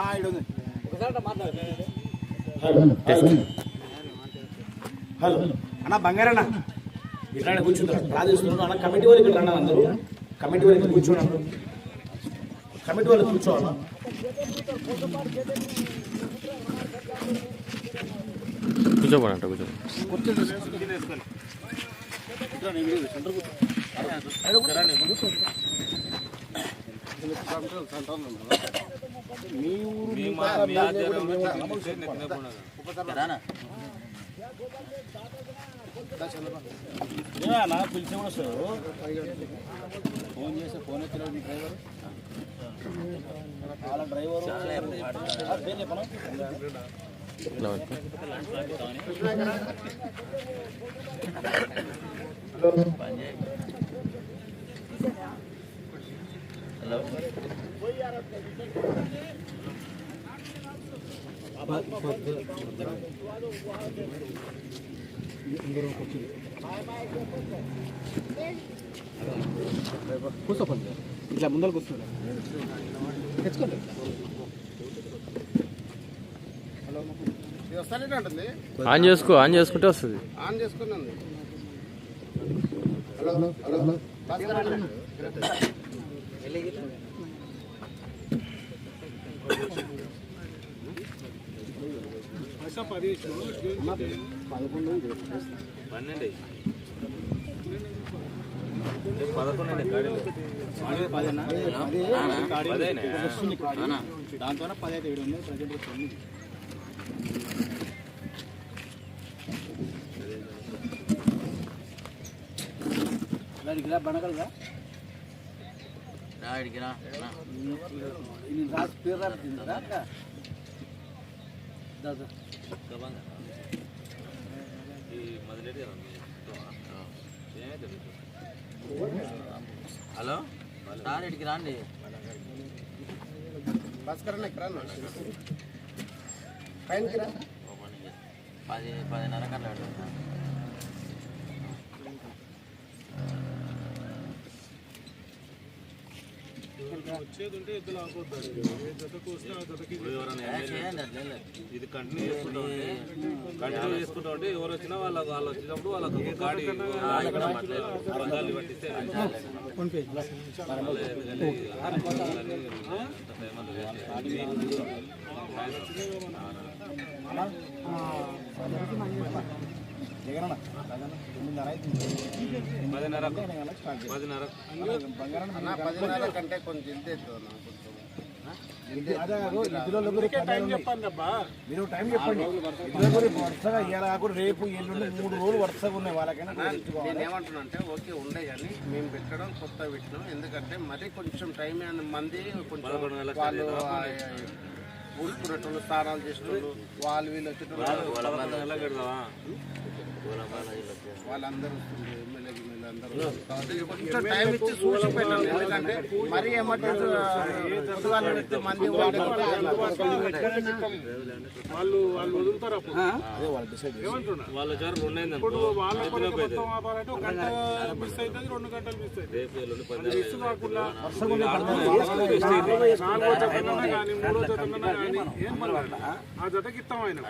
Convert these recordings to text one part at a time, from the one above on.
Hello అన్న. బంగారన్న ఇట్లా కూర్చుంటారు ప్రార్థిస్తున్నారు అన్న కమిటీ వాళ్ళకి ఇట్లా అన్న అందరూ? కమిటీ వాళ్ళకి కూర్చోండి కమిటీ వాళ్ళకి కూర్చోవాలా? కూర్చోపోనంట కూర్చో అన్న పిలిచి కూడా వస్తారు ఫోన్ చేస్తే ఫోన్ ఎత్తిన మీ డ్రైవర్. వాళ్ళ డ్రైవర్ పట్టుకో. కూర్చోపండి ఇట్లా ముందర కూర్చోండి. తెచ్చుకోండి. ఆన్ చేసుకో ఆన్ చేసుకుంటే వస్తుంది. ఆన్ చేసుకున్నాను. హలో హలో భాస్కర్ అన్న. దాంతో పది అయితే ఏడు ఉంది ప్రజెంట్ తొమ్మిది దానికి బనగలగా నేను రాసి పేరు రాసిందా దాదా హలో? సార్ ఇక్కడికి రండి. పది పదిన్నర కల్లా ఇది కంటిన్యూ చేసుకుంటా ఉంటే కంటిన్యూ చేసుకుంటా ఉంటే ఎవరు వచ్చినా వాళ్ళకి వాళ్ళు వచ్చినప్పుడు వాళ్ళకి ఒక గాడి బంగాళీ పట్టిస్తే జగనన్న పదిన్నర కంటే కొంచెం జల్దీ కొంచెం టైం చెప్పండి మీరు టైం చెప్పండి ఇదిలో వరుసగా ఇవాళ కాకుండా రేపు ఎల్లుండి మూడు రోజులు వరుసగా ఉన్నాయి వాళ్ళకైనా నేను ఏమంటున్నా అంటే ఓకే ఉండే కానీ మేము పెట్టడం కొత్త పెట్టినాం. ఎందుకంటే మరీ కొంచెం టైం మంది కొంచెం వాళ్ళు ఊరుకునేటోళ్ళు స్నానాలు చేసేటోళ్ళు వాళ్ళు వీళ్ళు వచ్చేటోళ్ళు వాళ్ళందరూ వస్తుంది ఎమ్మెల్యే కొంచెం టైం ఇచ్చి చూసి పెట్టండి ఎందుకంటే మరీ ఎమర్జెన్సీ మంది వాళ్ళు వాళ్ళు వదులుతారు వాళ్ళు ఇప్పుడు. మొత్తం ఆపాలంటే ఒక గంట మిస్ అవుతుంది రెండు గంటలు మిస్ అవుతుంది మిస్ కాకుండా నాలుగో కానీ మూడో జతనన్నా కానీ ఏం పర్వాలేదు ఆ జతకి ఇస్తాం ఆయన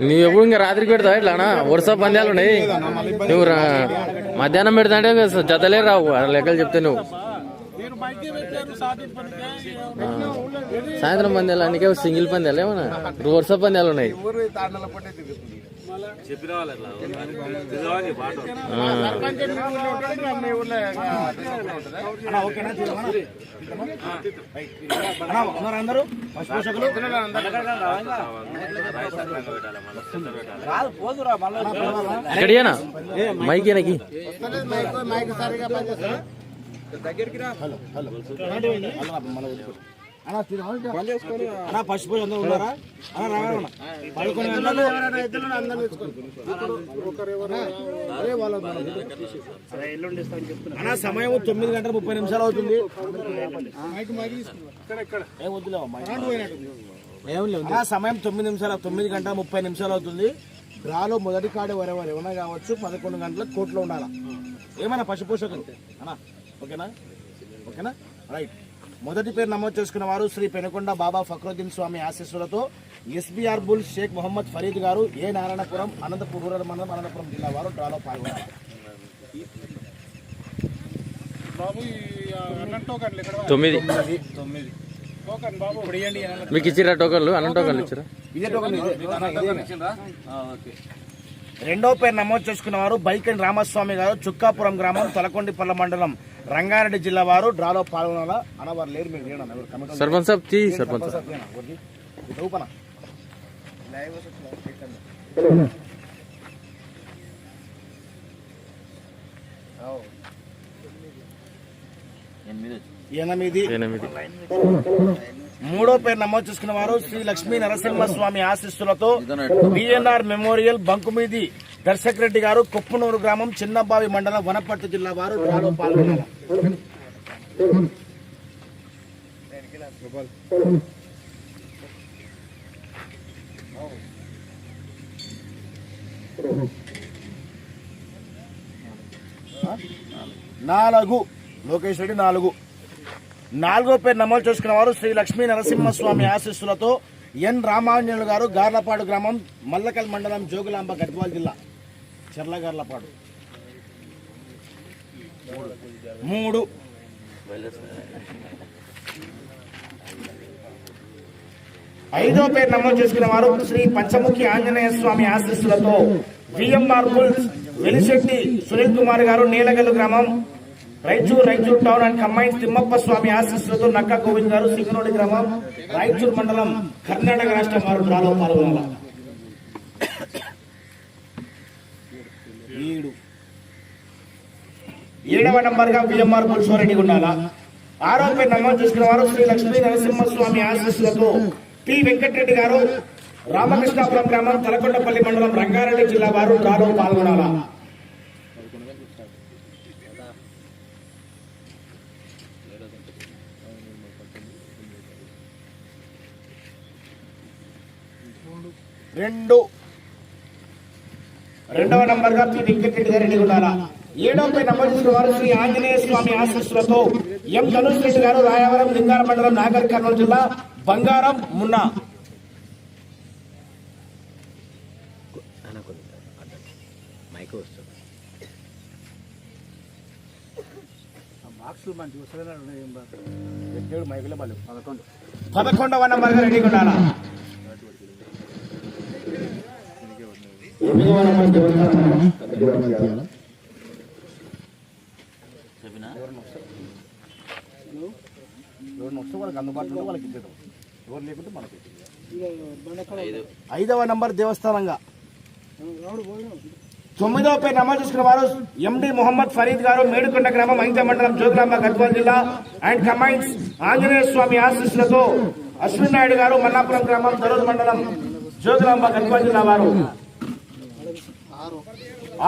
నువ్వు ఎప్పుడు ఇంకా రాత్రికి పెడతావు ఇట్లానా వరుస పందాలు ఉన్నాయి. నువ్వు రా- మధ్యాహ్నం పెడతా అంటే జతలే రావు లెక్కలు చెప్తే నువ్వు. సాయంత్రం పందాలు అందుకే సింగిల్ పందాలు ఏమన్నా? వరుస పందాలు ఉన్నాయి. అందరూ? ఫస్ట్ పోషకులు ఎక్కడికేనా మైక్ మైక్ సరిగా పనిచేస్తుందా? హలో. Hello hello. అందరూ ఉన్నారా? గంటలు అన్న సమయం తొమ్మిది గంటల ముప్పై నిమిషాలు అవుతుంది. సమయం తొమ్మిది నిమిషాలు తొమ్మిది గంటల ముప్పై నిమిషాలు అవుతుంది. డ్రాలో మొదటి కాడు వరెవరు ఎవరైనా కావచ్చు పదకొండు గంటలకు కోర్టులో ఉండాలా? ఏమైనా పశు పోషకులు అన్నా ఓకేనా? ఓకేనా? రైట్. మొదటి పేరు నమోదు చేసుకున్న వారు శ్రీ పెనుకొండ బాబా ఫక్రుద్దీన్ స్వామి ఆశీస్సులతో SBR bull Sheikh Mohammad Farid garu A Narayanapuram Anantapuram rural మండలం అనంతపురం జిల్లా వారు డ్రాలో పాల్గొన్నారు. తొమ్మిది. మీకు ఇచ్చిరా టోకన్లు? అన్న టోకన్లు. ఇచ్చిరా? రెండో పేరు నమోదు చేసుకున్న వారు బైకెన్ రామస్వామి గారు చుక్కాపురం గ్రామం తలకొండిపల్ల మండలం. రంగారెడ్డి జిల్లా వారు డ్రాలో పాల్గొనాలా? అన్న వారు లేరు మీరు. ఎవరు కమిటీ సర్పంచ్ సాబ్ సర్పంచ్ సాబ్. లేనా? ఎనిమిది. మూడో పేరు నమోదు చేసుకున్న వారు శ్రీ లక్ష్మీ నరసింహ స్వామి ఆశీస్సులతో బిఎన్ఆర్ మెమోరియల్ బంకుమీది దర్శక్ రెడ్డి గారు కొప్పునూరు గ్రామం చిన్నబావి మండలం వనపర్తి జిల్లా వారు డ్రాలో పాల్గొన్నారు. నాలుగు. లోకేష్ రెడ్డి నాలుగు. నాలుగో పేరు నమోదు చేసుకున్న వారు శ్రీ లక్ష్మీ నరసింహస్వామి ఆశీస్సులతో ఎన్ రామాంజనులు గారు గార్లపాడు గ్రామం మల్లకల్ మండలం జోగులాంబ గద్వాల్ జిల్లా. చెర్ల మూడు. ఐదో పేరు నమోదు చేసుకున్న వారు శ్రీ పంచముఖి ఆంజనేయ స్వామి ఆశీస్సులతో విఎంఆర్ వెలిశెట్టి సునీల్ కుమార్ గారు నీలగల్లు గ్రామం Raichur Raichur town and combines Thimmappa Swami ఆశీస్సులతో నక్క గోవింద్ గారు సింగనోడి గ్రామం రాయచూర్ మండలం కర్ణాటక రాష్ట్రం వారు డ్రాలో ఏడు. ఏడవ నంబర్గా విఎంఆర్ పురుషోరెడ్డి ఉండాలా ఆరో పేరు నమోదు చేసుకున్న వారు శ్రీ లక్ష్మీ నరసింహస్వామి ఆశీస్సులతో పి. వెంకటరెడ్డి గారు రామకృష్ణాపురం గ్రామం తలకొండపల్లి మండలం రంగారెడ్డి జిల్లా వారు డ్రాలో పాల్గొనాలా. రెండు. రెండవ నంబర్గా పి వెంకటరెడ్డి గారు ఎన్నిక ఉండాలా? ఏడవ పై నంబర్ చూసిన వారు శ్రీ ఆంజనేయ స్వామి ఆశీస్సులతో ఎం ధనుష్ రెడ్డి గారు రాయవరం లింగాల మండలం నాగర్ కర్నూలు జిల్లా బంగారం మున్నా. పదకొండవ నంబర్గా రెడీగా ఉండాలా ఎనిమిదవ నంబర్ ఎవరు? చెప్పినా ఎవరిని వస్తే వాళ్ళకి అందుబాటులో ఉంటే వాళ్ళకి ఇచ్చేద్దాం ఎవరు లేకుంటే మనకి ఐదు ఐదవ నంబర్ దేవస్థానంగా. తొమ్మిదవ పేరు నమోదు చేసుకున్న వారు ఎండి మొహమ్మద్ ఫరీద్ గారు మేడుకొండ గ్రామం ఐంత మండలం జ్యోతిరామ గద్వాల్ జిల్లా అండ్ కమైన్స్ ఆంజనేయ స్వామి ఆశీస్సులతో అశ్విన్ నాయుడు గారు మల్లాపురం గ్రామం దరూర్ మండలం జ్యోతిరామ గద్వాల్ జిల్లా వారు.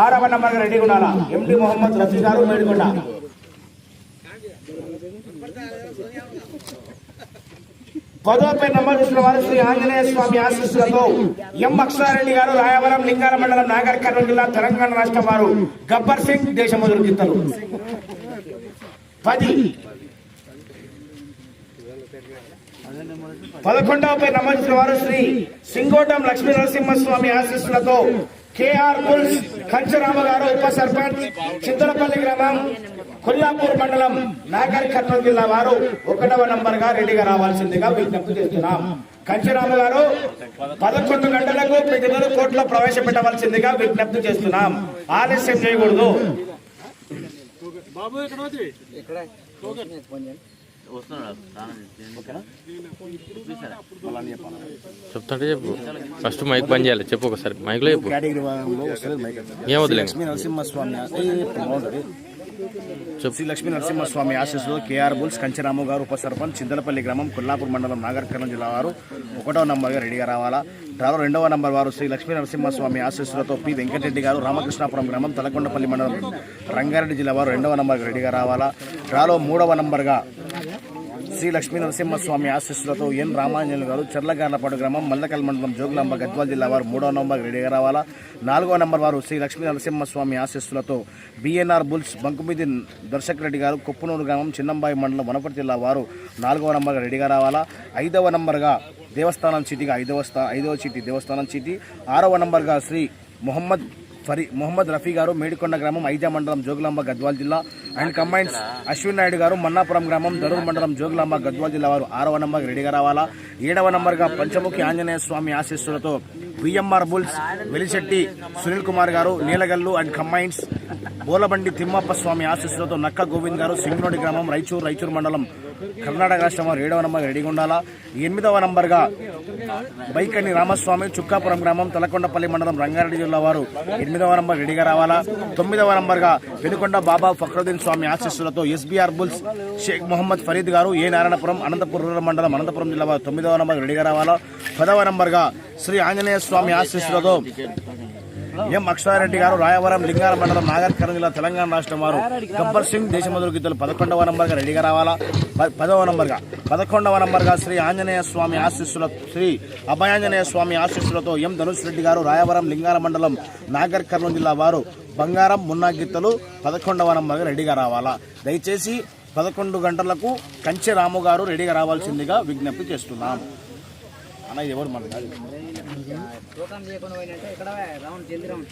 ఆరవ నంబర్ రెడ్డి గుండాల. ఎండి మొహమ్మద్ రఫీ గారు మేడుకొండ. పదోపై పేరు వారు శ్రీ ఆంజనేయ స్వామి ఆశీస్సులతో ఎం అక్షరారెడ్డి గారు రాయవరం లింగాల మండలం నాగర్ కర్నూలు జిల్లా తెలంగాణ రాష్ట్రం వారు గబ్బర్ సింగ్ దేశమొదలు గిత్తలు పది. పదకొండవ పేరు నమోదు చేసిన వారు శ్రీ సింగోటం లక్ష్మీ నరసింహస్వామి ఆశీస్సులతో కేఆర్ పుల్స్ కంచరామ గారు ఉప సర్పంచ్ చింతలపల్లి గ్రామం కొల్లాపూర్ మండలం నాగర్ కర్నూలు జిల్లా వారు ఒకటవ నంబర్గా రెడీగా రావాల్సిందిగా విజ్ఞప్తి చేస్తున్నాం. కంచరామ గారు పదకొండు గంటలకు ప్రజలు కోర్టులో ప్రవేశపెట్టవలసిందిగా విజ్ఞప్తి చేస్తున్నాం. ఆలస్యం చేయకూడదు. బాబు ఇక్కడ చెప్తుంటే చెప్పు. ఫస్ట్ మైక్ బంద్ చేయాలి. చెప్పు ఒకసారి. మైక్లో చెప్పు. ఏం వదిలే లక్ష్మీ నరసింహస్వామి శ్రీ లక్ష్మీ నరసింహస్వామి ఆశీస్సులో కేఆర్ బుల్స్ కంచరాము గారు ఉప సర్పంచ్ చింతలపల్లి గ్రామం కొల్లాపూర్ మండలం నాగర్ కర్నూలు జిల్లా వారు ఒకటో నంబర్గా రెడీగా రావాలా? డ్రాలో రెండవ నంబర్ వారు శ్రీ లక్ష్మీ నరసింహస్వామి ఆశీస్సులతో పి. వెంకటరెడ్డి గారు రామకృష్ణాపురం గ్రామం తలకొండపల్లి మండలం రంగారెడ్డి జిల్లా వారు రెండవ నంబర్గా రెడీగా రావాలా? డ్రాలో మూడవ నంబర్గా శ్రీ లక్ష్మీ నరసింహస్వామి ఆశీస్సులతో ఎన్. రామాంజనులు గారు చెర్లగార్లపాడు గ్రామం మల్లకల్ మండలం జోగులాంబ గద్వాల జిల్లా వారు మూడో నంబర్ రెడీగా రావాలా? నాలుగో నంబర్ వారు శ్రీ లక్ష్మీ నరసింహస్వామి ఆశీస్సులతో బిఎన్ఆర్ బుల్స్ బంకుమిది దర్శక్ రెడ్డి గారు కుప్పనూరు గ్రామం చిన్నంబాయి మండలం వనపర్తి జిల్లా వారు నాలుగవ నంబర్గా రెడీగా రావాలా? ఐదవ నంబర్గా దేవస్థానం చీటిగా ఐదవ స్థా ఐదవ చీటి దేవస్థానం చీటి ఆరవ నంబర్గా శ్రీ మొహమ్మద్ ఫరీ మొహమ్మద్ రఫీ గారు మేడికొండ గ్రామం ఐజా మండలం జోగులాంబ గద్వాల్ జిల్లా అండ్ కంబైన్స్ అశ్విన్ నాయుడు గారు మన్నాపురం గ్రామం దరూర్ మండలం జోగులాంబ గద్వాల్ జిల్లా వారు ఆరవ నంబర్ రెడీగా రావాలా? ఏడవ నంబర్గా పంచముఖి ఆంజనేయ స్వామి ఆశీస్సులతో BMR bulls Velishetti Sunil Kumar garu Neelagallu and combines Bolabandi Thimmappa Swamy ఆశీస్సులతో నక్క గోవింద్ గారు సింగనోడి గ్రామం రైచూర్ రైచూర్ మండలం కర్ణాటక రాష్ట్రం వారు ఏడవ నంబర్ రెడీగా ఉండాలా ఎనిమిదవ నంబర్గా బైకని రామస్వామి చుక్కాపురం గ్రామం తలకొండపల్లి మండలం రంగారెడ్డి జిల్లా వారు ఎనిమిదవ నంబర్ రెడీగా రావాలా? తొమ్మిదవ నంబర్గా వెనుకొండ బాబా ఫక్రుద్దీన్ స్వామి ఆశీస్సులతో SBR bulls Sheikh Mohammad Farid garu A Narayanapuram Anantapuram rural మండలం అనంతపురం జిల్లా వారు తొమ్మిదవ నంబర్ రెడీగా రావాలా? పదవ నంబర్గా శ్రీ ఆంజనేయ స్వామి ఆశీస్సులతో ఎం అక్షరారెడ్డి గారు రాయవరం లింగాల మండలం నాగర్ కర్నూలు జిల్లా తెలంగాణ రాష్ట్రం వారు. గబ్బర్ సింగ్ దేశమధుర గీతలు పదకొండవ నంబర్గా రెడీగా రావాలా? పదవ నంబర్గా. పదకొండవ నంబర్గా శ్రీ ఆంజనేయ స్వామి ఆశీస్సుల శ్రీ అభయాంజనేయ స్వామి ఆశీస్సులతో ఎం ధనుష్ రెడ్డి గారు రాయవరం లింగాల మండలం నాగర్ కర్నూలు జిల్లా వారు బంగారం మున్నా గీతలు పదకొండవ నంబర్గా రెడీగా రావాలా? దయచేసి పదకొండు గంటలకు కంచె రాము గారు రెడీగా రావాల్సిందిగా విజ్ఞప్తి చేస్తున్నాం. అన్న ఎవరు మన ఇక్కడ రౌండ్ జల్ది రౌండ్